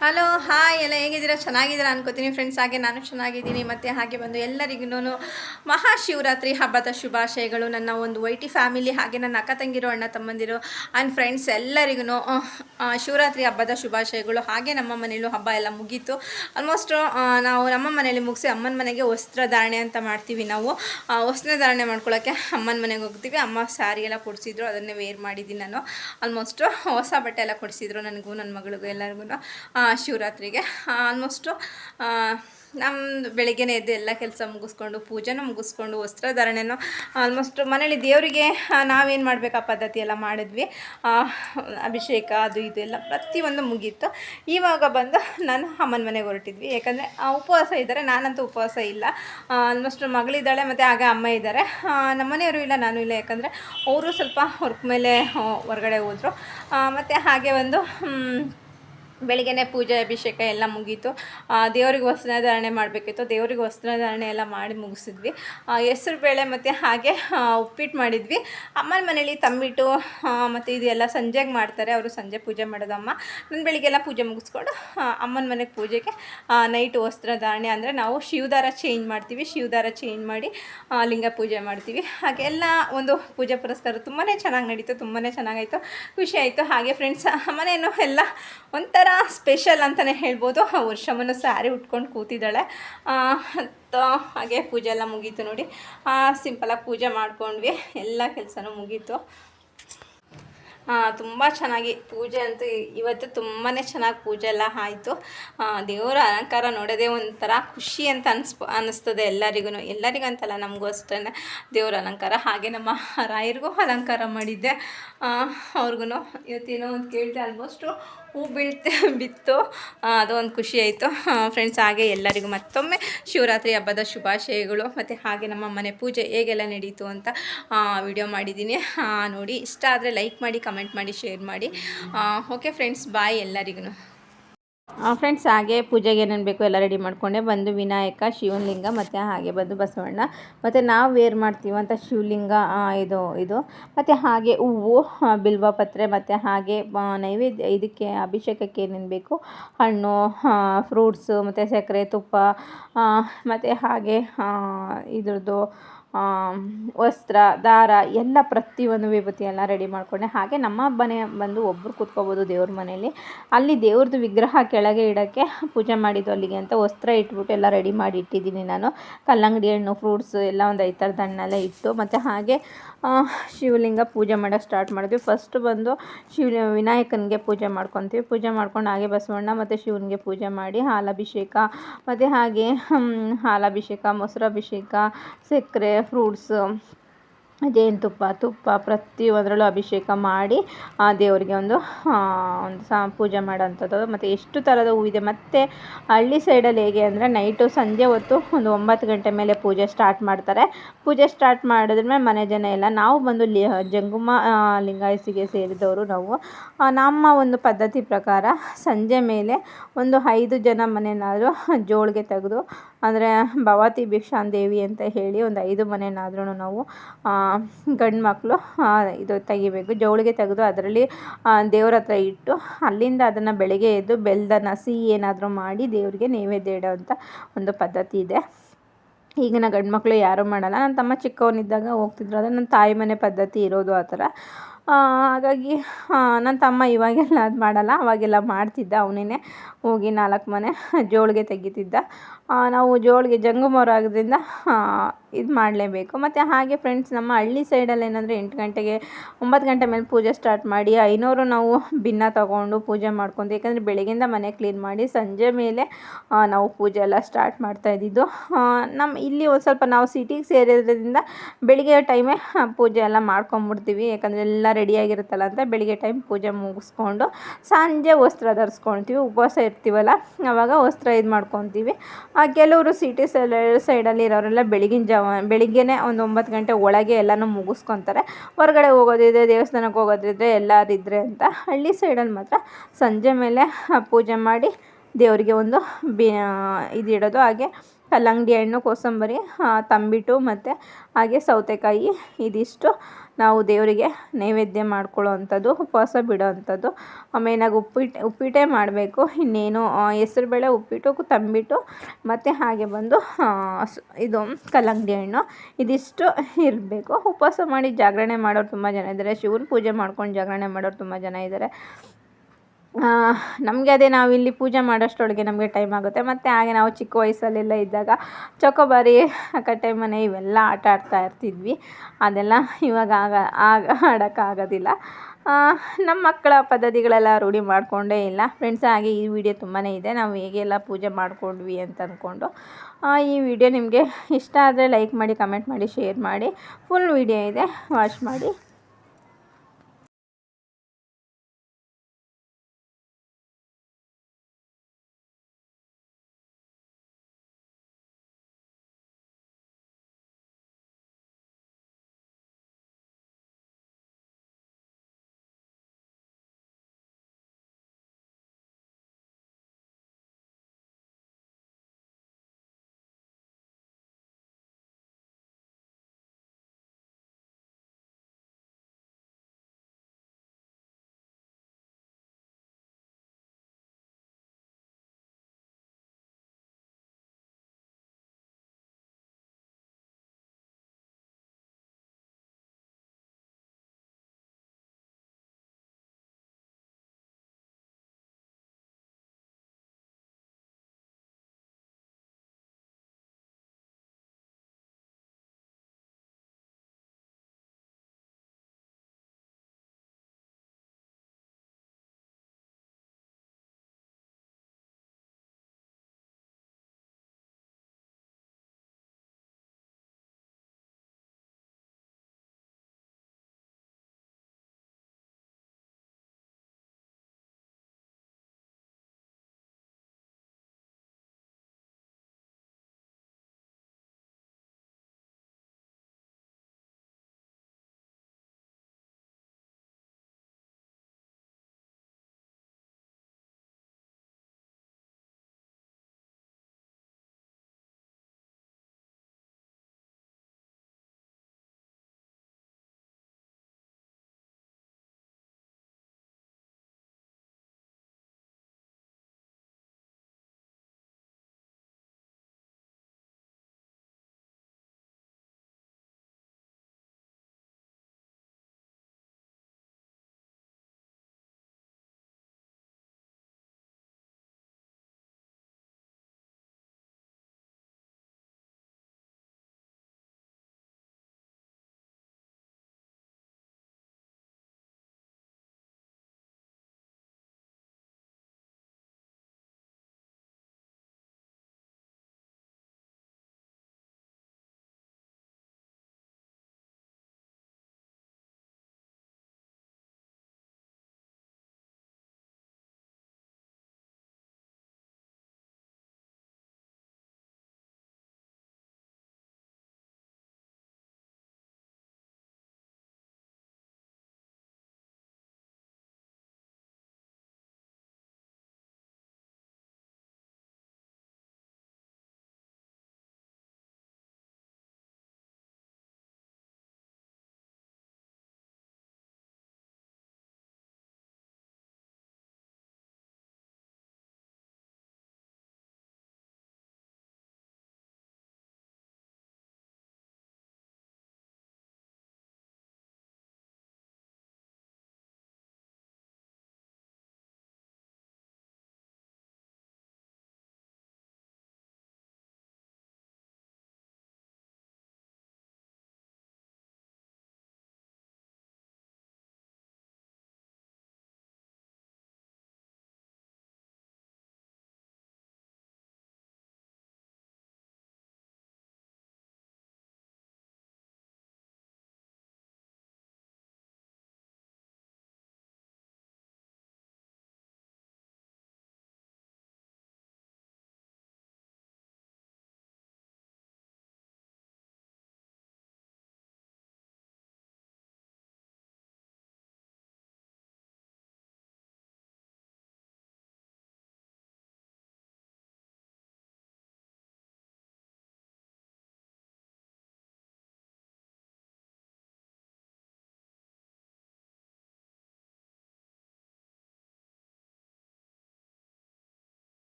Hello hi ಎಲ್ಲ ಹೇಗಿದ್ದೀರಾ? ಚೆನ್ನಾಗಿದ್ದೀರಾ ಅನ್ಕೋತೀನಿ. ಫ್ರೆಂಡ್ಸ್ ಹಾಗೆ ನಾನು ಚೆನ್ನಾಗಿದ್ದೀನಿ. ಮತ್ತು ಹಾಗೆ ಬಂದು ಎಲ್ಲರಿಗೂ ಮಹಾಶಿವರಾತ್ರಿ ಹಬ್ಬದ ಶುಭಾಶಯಗಳು. ನನ್ನ ಒಂದು ವೈಟಿ ಫ್ಯಾಮಿಲಿ, ಹಾಗೆ ನನ್ನ ಅಕ್ಕ ತಂಗಿರೋ, ಅಣ್ಣ ತಮ್ಮಂದಿರು ಆ್ಯಂಡ್ ಫ್ರೆಂಡ್ಸ್ ಎಲ್ಲರಿಗೂ ಶಿವರಾತ್ರಿ ಹಬ್ಬದ ಶುಭಾಶಯಗಳು. ಹಾಗೆ ನಮ್ಮ ಮನೆಯಲ್ಲೂ ಹಬ್ಬ ಎಲ್ಲ ಮುಗೀತು. ಆಲ್ಮೋಸ್ಟ್ ನಾವು ನಮ್ಮ ಮನೆಯಲ್ಲಿ ಮುಗಿಸಿ ಅಮ್ಮನ ಮನೆಗೆ ವಸ್ತ್ರಧಾರಣೆ ಅಂತ ಮಾಡ್ತೀವಿ ನಾವು. ವಸ್ತ್ರಧಾರಣೆ ಮಾಡ್ಕೊಳ್ಳೋಕ್ಕೆ ಅಮ್ಮನ ಮನೆಗೆ ಹೋಗ್ತೀವಿ. ಅಮ್ಮ ಸ್ಯಾರಿ ಎಲ್ಲ ಕೊಡಿಸಿದ್ರು, ಅದನ್ನೇ ವೇರ್ ಮಾಡಿದ್ದೀನಿ ನಾನು. ಆಲ್ಮೋಸ್ಟು ಹೊಸ ಬಟ್ಟೆ ಎಲ್ಲ ಕೊಡಿಸಿದ್ರು ನನಗೂ, ನನ್ನ ಮಗಳಿಗೂ ಎಲ್ಲರಿಗೂ ಶಿವರಾತ್ರಿಗೆ. ಆಲ್ಮೋಸ್ಟು ನಮ್ಮ ಬೆಳಗ್ಗೆನೇ ಎದ್ದು ಎಲ್ಲ ಕೆಲಸ ಮುಗಿಸ್ಕೊಂಡು, ಪೂಜೆನೂ ಮುಗಿಸ್ಕೊಂಡು, ವಸ್ತ್ರಧಾರಣೆನೂ ಆಲ್ಮೋಸ್ಟ್ ಮನೇಲಿ ದೇವರಿಗೆ ನಾವೇನು ಮಾಡಬೇಕು ಪದ್ಧತಿ ಎಲ್ಲ ಮಾಡಿದ್ವಿ. ಅಭಿಷೇಕ, ಅದು ಇದು ಎಲ್ಲ ಪ್ರತಿಯೊಂದು ಮುಗೀತು. ಇವಾಗ ಬಂದು ನಾನು ಅಮ್ಮನ ಮನೆಗೆ ಹೊರಟಿದ್ವಿ. ಯಾಕಂದರೆ ಉಪವಾಸ ಇದ್ದಾರೆ. ನಾನಂತೂ ಉಪವಾಸ ಇಲ್ಲ. ಆಲ್ಮೋಸ್ಟ್ ಮಗಳಿದ್ದಾಳೆ, ಮತ್ತು ಆಗ ಅಮ್ಮ ಇದ್ದಾರೆ. ನಮ್ಮ ಮನೆಯವರು ಇಲ್ಲ, ನಾನು ಇಲ್ಲ. ಯಾಕಂದರೆ, ಅವರು ಸ್ವಲ್ಪ ವರ್ಕ್ ಮೇಲೆ ಹೊರಗಡೆ ಹೋದರು. ಮತ್ತು ಹಾಗೆ ಒಂದು ಮ್, ಬೆಳಿಗ್ಗೆನೆ ಪೂಜೆ ಅಭಿಷೇಕ ಎಲ್ಲ ಮುಗೀತು. ದೇವರಿಗೆ ವಸ್ತ್ರ ವಸ್ತ್ರಧಾರಣೆ ಮಾಡಬೇಕಿತ್ತು. ದೇವ್ರಿಗೆ ವಸ್ತ್ರಧಾರಣೆ ಎಲ್ಲ ಮಾಡಿ ಮುಗಿಸಿದ್ವಿ. ಹೆಸರು ಬೇಳೆ ಮತ್ತು ಹಾಗೆ ಉಪ್ಪಿಟ್ಟು ಮಾಡಿದ್ವಿ. ಅಮ್ಮನ ಮನೇಲಿ ತಂಬಿಟ್ಟು ಮತ್ತು ಇದೆಲ್ಲ ಎಲ್ಲ ಸಂಜೆಗೆ ಮಾಡ್ತಾರೆ. ಅವರು ಸಂಜೆ ಪೂಜೆ ಮಾಡೋದು ಅಮ್ಮ. ನಾನು ಬೆಳಿಗ್ಗೆಲ್ಲ ಪೂಜೆ ಮುಗಿಸ್ಕೊಂಡು ಅಮ್ಮನ ಮನೆಗೆ ಪೂಜೆಗೆ ನೈಟ್ ವಸ್ತ್ರಧಾರಣೆ ಅಂದರೆ ನಾವು ಶಿವದಾರ ಚೇಂಜ್ ಮಾಡ್ತೀವಿ. ಶಿವದಾರ ಚೇಂಜ್ ಮಾಡಿ ಲಿಂಗ ಪೂಜೆ ಮಾಡ್ತೀವಿ. ಹಾಗೆ ಎಲ್ಲ ಒಂದು ಪೂಜೆ ಪುರಸ್ಕಾರ ತುಂಬಾ ಚೆನ್ನಾಗಿ ನಡೀತು. ತುಂಬಾ ಚೆನ್ನಾಗಾಯಿತು. ಖುಷಿ ಆಯಿತು. ಹಾಗೆ ಫ್ರೆಂಡ್ಸ್ ಮನೇನು ಎಲ್ಲ ಒಂಥರ ಸ್ಪೆಷಲ್ ಅಂತಲೇ ಹೇಳ್ಬೋದು. ಆ ವರ್ಷವನ್ನು ಸ್ಯಾರಿ ಉಟ್ಕೊಂಡು ಕೂತಿದ್ದಾಳೆ. ಹಾಗೆ ಪೂಜೆ ಎಲ್ಲ ಮುಗೀತು ನೋಡಿ. ಸಿಂಪಲಾಗಿ ಪೂಜೆ ಮಾಡ್ಕೊಂಡ್ವಿ. ಎಲ್ಲ ಕೆಲಸನೂ ಮುಗೀತು. ತುಂಬ ಚೆನ್ನಾಗಿ ಪೂಜೆ ಅಂತೂ ಇವತ್ತು ತುಂಬಾ ಚೆನ್ನಾಗಿ ಪೂಜೆ ಎಲ್ಲ ಆಯಿತು. ದೇವರ ಅಲಂಕಾರ ನೋಡೋದೇ ಒಂಥರ ಖುಷಿ ಅಂತ ಅನ್ಸ್ ಅನ್ನಿಸ್ತದೆ ಎಲ್ಲರಿಗೂ ಎಲ್ಲರಿಗೂ ಅಂತಲ್ಲ ನಮಗೂ ಅಷ್ಟೇ. ದೇವರ ಅಲಂಕಾರ ಹಾಗೆ ನಮ್ಮ ರಾಯರಿಗೂ ಅಲಂಕಾರ ಮಾಡಿದ್ದೆ. ಅವ್ರಿಗೂ ಇವತ್ತೇನೋ ಒಂದು ಕೇಳಿದೆ ಆಲ್ಮೋಸ್ಟು ಹೂ ಬೀಳ್ತೆ, ಬಿತ್ತು. ಅದು ಒಂದು ಖುಷಿ ಆಯಿತು. ಫ್ರೆಂಡ್ಸ್ ಹಾಗೆ ಎಲ್ಲರಿಗೂ ಮತ್ತೊಮ್ಮೆ ಶಿವರಾತ್ರಿ ಹಬ್ಬದ ಶುಭಾಶಯಗಳು. ಮತ್ತು ಹಾಗೆ ನಮ್ಮ ಮನೆ ಪೂಜೆ ಹೇಗೆಲ್ಲ ನಡೀತು ಅಂತ ವಿಡಿಯೋ ಮಾಡಿದ್ದೀನಿ. ನೋಡಿ, ಇಷ್ಟ ಆದರೆ ಲೈಕ್ ಮಾಡಿ ಕಮೆಂಟ್ ಮಾಡಿ ಶೇರ್ ಮಾಡಿ. ಓಕೆ ಫ್ರೆಂಡ್ಸ್ ಬಾಯ್ ಎಲ್ಲರಿಗೂ ಫ್ರೆಂಡ್ಸ್ ಹಾಗೆ ಪೂಜೆಗೆ ಏನೇನು ಬೇಕು ಎಲ್ಲ ರೆಡಿ ಮಾಡಿಕೊಂಡೆ. ಬಂದು ವಿನಾಯಕ, ಶಿವಲಿಂಗ ಮತ್ತು ಹಾಗೆ ಬಂದು ಬಸವಣ್ಣ. ಮತ್ತು ನಾವು ವೇರ್ ಮಾಡ್ತೀವಂತ ಶಿವಲಿಂಗ ಇದು ಇದು. ಮತ್ತು ಹಾಗೆ ಹೂವು ಬಿಲ್ವ ಪತ್ರೆ, ಮತ್ತು ಹಾಗೆ ನೈವೇದ್ಯ, ಇದಕ್ಕೆ ಅಭಿಷೇಕಕ್ಕೆ ಏನೇನು ಬೇಕು. ಹಣ್ಣು ಫ್ರೂಟ್ಸು ಮತ್ತು ಸಕ್ಕರೆ, ತುಪ್ಪ ಮತ್ತು ಹಾಗೆ ಇದ್ರದ್ದು ವಸ್ತ್ರ, ದಾರ ಎಲ್ಲ ಪ್ರತಿಯೊಂದು ವಿಭೂತಿ ಎಲ್ಲ ರೆಡಿ ಮಾಡಿಕೊಂಡೆ. ಹಾಗೆ ನಮ್ಮ ಮನೆ ಬಂದು ಒಬ್ಬರು ಕೂತ್ಕೋಬೋದು ದೇವ್ರ ಮನೆಯಲ್ಲಿ. ಅಲ್ಲಿ ದೇವ್ರದ್ದು ವಿಗ್ರಹ ಕೆಳಗೆ ಇಡೋಕ್ಕೆ ಪೂಜೆ ಮಾಡಿದ್ದು ಅಲ್ಲಿಗೆ ಅಂತ ವಸ್ತ್ರ ಇಟ್ಬಿಟ್ಟು ಎಲ್ಲ ರೆಡಿ ಮಾಡಿ ಇಟ್ಟಿದ್ದೀನಿ ನಾನು. ಕಲ್ಲಂಗಡಿ ಹಣ್ಣು ಫ್ರೂಟ್ಸ್ ಎಲ್ಲ ಒಂದು ಐದು ಥರದ ಹಣ್ಣೆಲ್ಲ ಇಟ್ಟು ಮತ್ತು ಹಾಗೆ ಶಿವಲಿಂಗ ಪೂಜೆ ಮಾಡೋಕ್ಕೆ ಸ್ಟಾರ್ಟ್ ಮಾಡಿದ್ವಿ. ಫಸ್ಟ್ ಬಂದು ಶಿವ, ವಿನಾಯಕನಿಗೆ ಪೂಜೆ ಮಾಡ್ಕೊತೀವಿ. ಪೂಜೆ ಮಾಡ್ಕೊಂಡು ಹಾಗೆ ಬಸವಣ್ಣ ಮತ್ತು ಶಿವನಿಗೆ ಪೂಜೆ ಮಾಡಿ ಹಾಲಭಿಷೇಕ, ಮತ್ತು ಹಾಗೆ ಹಾಲಭಿಷೇಕ, ಮೊಸರಭಿಷೇಕ, ಸಕ್ಕರೆ ಫ್ರೂಟ್ಸು ಜೇನುತುಪ್ಪ ತುಪ್ಪ? ಪ್ರತಿಯೊಂದರಲ್ಲೂ ಅಭಿಷೇಕ ಮಾಡಿ ಆ ದೇವರಿಗೆ ಒಂದು ಒಂದು ಸಾ, ಪೂಜೆ ಮಾಡೋಂಥದ್ದು ಮತ್ತು ಎಷ್ಟು ಥರದ ಹೂವಿದೆ ಮತ್ತು ಹಳ್ಳಿ ಸೈಡಲ್ಲಿ ಹೇಗೆ ಅಂದರೆ ನೈಟು ಸಂಜೆ ಹೊತ್ತು ಒಂದು ಒಂಬತ್ತು ಗಂಟೆ ಮೇಲೆ ಪೂಜೆ ಸ್ಟಾರ್ಟ್ ಮಾಡ್ತಾರೆ. ಪೂಜೆ ಸ್ಟಾರ್ಟ್ ಮಾಡಿದ್ಮೇಲೆ ಮನೆ ಜನ ಎಲ್ಲ, ನಾವು ಬಂದು ಲಿ, ಜಂಗುಮ ಲಿಂಗಾಯಸಿಗೆ ಸೇರಿದವರು ನಾವು. ನಮ್ಮ ಒಂದು ಪದ್ಧತಿ ಪ್ರಕಾರ ಸಂಜೆ ಮೇಲೆ ಒಂದು ಐದು ಜನ ಮನೆನಾದರೂ ಜೋಳಿಗೆ ತೆಗೆದು, ಅಂದರೆ ಭವತಿ ಭಿಕ್ಷಾನ್ ದೇವಿ ಅಂತ ಹೇಳಿ ಒಂದು ಐದು ಮನೆನಾದ್ರೂ ನಾವು ಗಂಡು ಮಕ್ಕಳು ಇದು ತೆಗಿಬೇಕು. ಜೋಳಿಗೆ ತೆಗೆದು ಅದರಲ್ಲಿ ದೇವ್ರ ಹತ್ರ ಇಟ್ಟು ಅಲ್ಲಿಂದ ಅದನ್ನು ಬೆಳಗ್ಗೆ ಎದ್ದು ಬೆಲ್ಲದನ್ನ ಸಿಹಿ ಏನಾದರೂ ಮಾಡಿ ದೇವರಿಗೆ ನೈವೇದ್ಯ ಇಡೋವಂಥ ಒಂದು ಪದ್ಧತಿ ಇದೆ. ಈಗಿನ ಗಂಡು ಮಕ್ಕಳು ಯಾರೂ ಮಾಡಲ್ಲ. ನನ್ನ ತಮ್ಮ ಚಿಕ್ಕವನಿದ್ದಾಗ ಹೋಗ್ತಿದ್ರು. ಆದರೆ ನನ್ನ ತಾಯಿ ಮನೆ ಪದ್ಧತಿ ಇರೋದು ಆ ಥರ. ಹಾಗಾಗಿ ನನ್ನ ತಮ್ಮ ಇವಾಗೆಲ್ಲ ಅದು ಮಾಡಲ್ಲ. ಅವಾಗೆಲ್ಲ ಮಾಡ್ತಿದ್ದ. ಅವನೇ ಹೋಗಿ ನಾಲ್ಕು ಮನೆ ಜೋಳಿಗೆ ತೆಗಿತಿದ್ದ. ನಾವು ಜೋಳಿಗೆ ಜಂಗುಮರಾಗೋದ್ರಿಂದ ಇದು ಮಾಡಲೇಬೇಕು. ಮತ್ತು ಹಾಗೆ ಫ್ರೆಂಡ್ಸ್ ನಮ್ಮ ಹಳ್ಳಿ ಸೈಡಲ್ಲಿ ಏನಂದರೆ ಎಂಟು ಗಂಟೆಗೆ ಒಂಬತ್ತು ಗಂಟೆ ಮೇಲೆ ಪೂಜೆ ಸ್ಟಾರ್ಟ್ ಮಾಡಿ ಐನೂರು ನಾವು ಭಿನ್ನ ತಗೊಂಡು ಪೂಜೆ ಮಾಡ್ಕೊಂಡು, ಯಾಕಂದರೆ ಬೆಳಗ್ಗೆಯಿಂದ ಮನೆ ಕ್ಲೀನ್ ಮಾಡಿ ಸಂಜೆ ಮೇಲೆ ನಾವು ಪೂಜೆ ಎಲ್ಲ ಸ್ಟಾರ್ಟ್ ಮಾಡ್ತಾ ಇದ್ದಿದ್ದು. ನಮ್ಮ ಇಲ್ಲಿ ಒಂದು ಸ್ವಲ್ಪ ನಾವು ಸಿಟಿಗೆ ಸೇರಿದ್ರಿಂದ ಬೆಳಿಗ್ಗೆ ಟೈಮೇ ಪೂಜೆ ಎಲ್ಲ ಮಾಡ್ಕೊಂಬಿಡ್ತೀವಿ ಯಾಕಂದರೆ ಎಲ್ಲ ರೆಡಿಯಾಗಿರುತ್ತಲ್ಲ ಅಂತ ಬೆಳಿಗ್ಗೆ ಟೈಮ್ ಪೂಜೆ ಮುಗಿಸ್ಕೊಂಡು ಸಂಜೆ ವಸ್ತ್ರ ಧರಿಸ್ಕೊಳ್ತೀವಿ ಉಪವಾಸ ಇರ್ತೀವಲ್ಲ ಆವಾಗ ವಸ್ತ್ರ ಇದು ಮಾಡ್ಕೊತೀವಿ. ಕೆಲವರು ಸಿಟಿ ಸೈಡಲ್ಲಿ ಇರೋರೆಲ್ಲ ಬೆಳಗಿನ ಜಾವ ಬೆಳಿಗ್ಗೆನೇ ಒಂದು ಒಂಬತ್ತು ಗಂಟೆ ಒಳಗೆ ಎಲ್ಲನೂ ಮುಗಿಸ್ಕೊತಾರೆ. ಹೊರಗಡೆ ಹೋಗೋದಿದ್ರೆ, ದೇವಸ್ಥಾನಕ್ಕೆ ಹೋಗೋದಿದ್ರೆ ಎಲ್ಲರಿದ್ರೆ ಅಂತ. ಹಳ್ಳಿ ಸೈಡಲ್ಲಿ ಮಾತ್ರ ಸಂಜೆ ಮೇಲೆ ಪೂಜೆ ಮಾಡಿ ದೇವರಿಗೆ ಒಂದು ಬಿ ಇದಿಡೋದು ಹಾಗೆ ಕಲ್ಲಂಗಡಿ ಹಣ್ಣು, ಕೋಸಂಬರಿ ತಂಬಿಟ್ಟು ಮತ್ತು ಹಾಗೆ ಸೌತೆಕಾಯಿ, ಇದಿಷ್ಟು. ನಾವು ದೇವರಿಗೆ ನೈವೇದ್ಯ ಮಾಡ್ಕೊಳ್ಳೋ ಅಂಥದ್ದು ಉಪವಾಸ ಬಿಡೋ ಅಂಥದ್ದು ಮೇಯ್ನಾಗಿ ಉಪ್ಪಿಟ್ಟು ಉಪ್ಪಿಟ್ಟೇ ಮಾಡಬೇಕು. ಇನ್ನೇನು ಹೆಸ್ರುಬೇಳೆ ಉಪ್ಪಿಟ್ಟು, ತಂಬಿಟ್ಟು, ಮತ್ತು ಹಾಗೆ ಬಂದು ಇದು ಕಲ್ಲಂಗಡಿ ಹಣ್ಣು, ಇದಿಷ್ಟು ಇರಬೇಕು. ಉಪವಾಸ ಮಾಡಿ ಜಾಗರಣೆ ಮಾಡೋರು ತುಂಬ ಜನ ಇದ್ದಾರೆ. ಶಿವನ ಪೂಜೆ ಮಾಡ್ಕೊಂಡು ಜಾಗರಣೆ ಮಾಡೋರು ತುಂಬ ಜನ ಇದ್ದಾರೆ. ನಮಗೆ ಅದೇ ನಾವು ಇಲ್ಲಿ ಪೂಜೆ ಮಾಡೋಷ್ಟರೊಳಗೆ ನಮಗೆ ಟೈಮ್ ಆಗುತ್ತೆ. ಮತ್ತು ಹಾಗೆ ನಾವು ಚಿಕ್ಕ ವಯಸ್ಸಲ್ಲೆಲ್ಲ ಇದ್ದಾಗ ಚೌಕೋಬಾರಿ ಕಟ್ಟೆ ಮನೆ ಇವೆಲ್ಲ ಆಟ ಆಡ್ತಾ ಇರ್ತಿದ್ವಿ. ಅದೆಲ್ಲ ಇವಾಗ ಆಗ ಆಗ ಆಡೋಕ್ಕಾಗೋದಿಲ್ಲ ನಮ್ಮ ಮಕ್ಕಳ ಪದ್ಧತಿಗಳೆಲ್ಲ ರೂಢಿ ಮಾಡಿಕೊಂಡೇ ಇಲ್ಲ. ಫ್ರೆಂಡ್ಸ್ ಹಾಗೆ ಈ ವಿಡಿಯೋ ತುಂಬಾ ಇದೆ. ನಾವು ಹೇಗೆಲ್ಲ ಪೂಜೆ ಮಾಡಿಕೊಂಡ್ವಿ ಅಂತ ಅಂದ್ಕೊಂಡು ಈ ವಿಡಿಯೋ ನಿಮಗೆ ಇಷ್ಟ ಆದರೆ ಲೈಕ್ ಮಾಡಿ ಕಮೆಂಟ್ ಮಾಡಿ ಶೇರ್ ಮಾಡಿ. ಫುಲ್ ವಿಡಿಯೋ ಇದೆ. ವಾಚ್ ಮಾಡಿ.